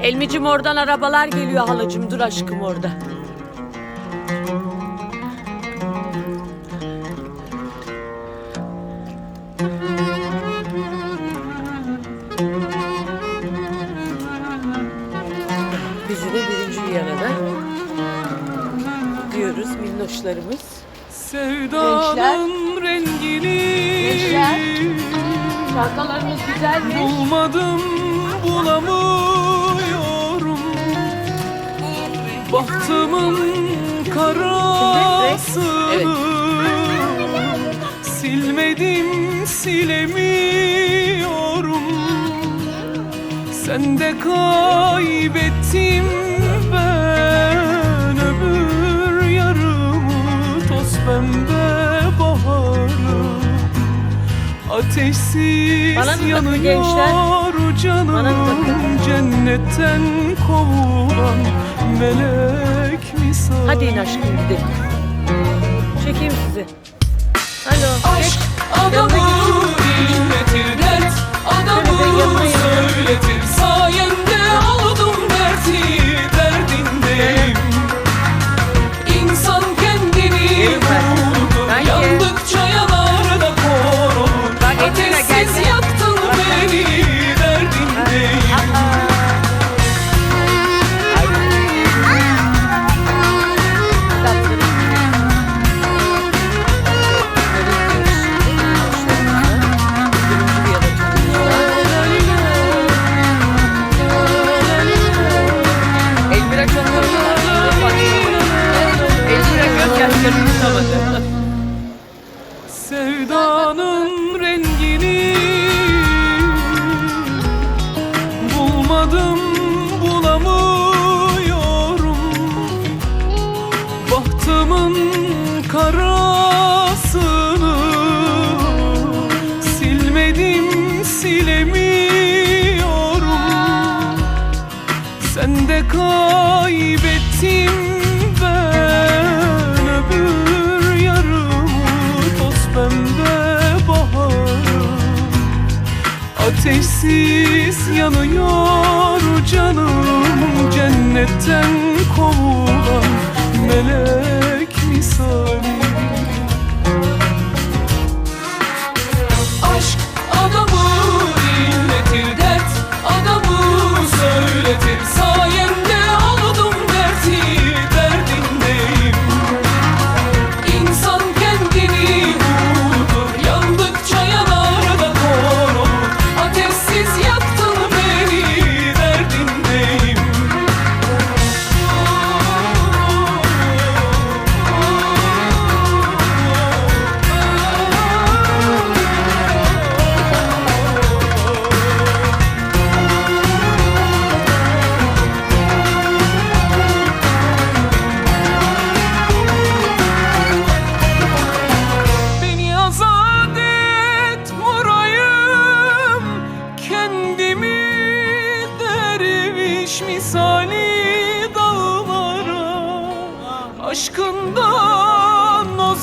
Elmicim oradan arabalar geliyor halacığım. Dur aşkım orada. Bizi de birinci yarada diyoruz minnoşlarımız. Sevdanın rengini Gençler. Çantalarımız güzelmiş. Bulmadım bulamıyorum. Bahtımın karasını Evet. Silmedim silemiyorum. Sen de kaybettim ben. Ömür yarımı toz pembe baharı. Ateşsiz Bana yanıyor. gençler. Canım. Cennetten kovulan melek misali Hadi in aşkım gidelim. Çekeyim sizi. Alo. Aşk Yanına Sevdanın rengini Bulmadım bulamıyorum. Bahtımın Ateşsiz yanıyor canım cennetten kovulan derviş misali dağlara Aşkından o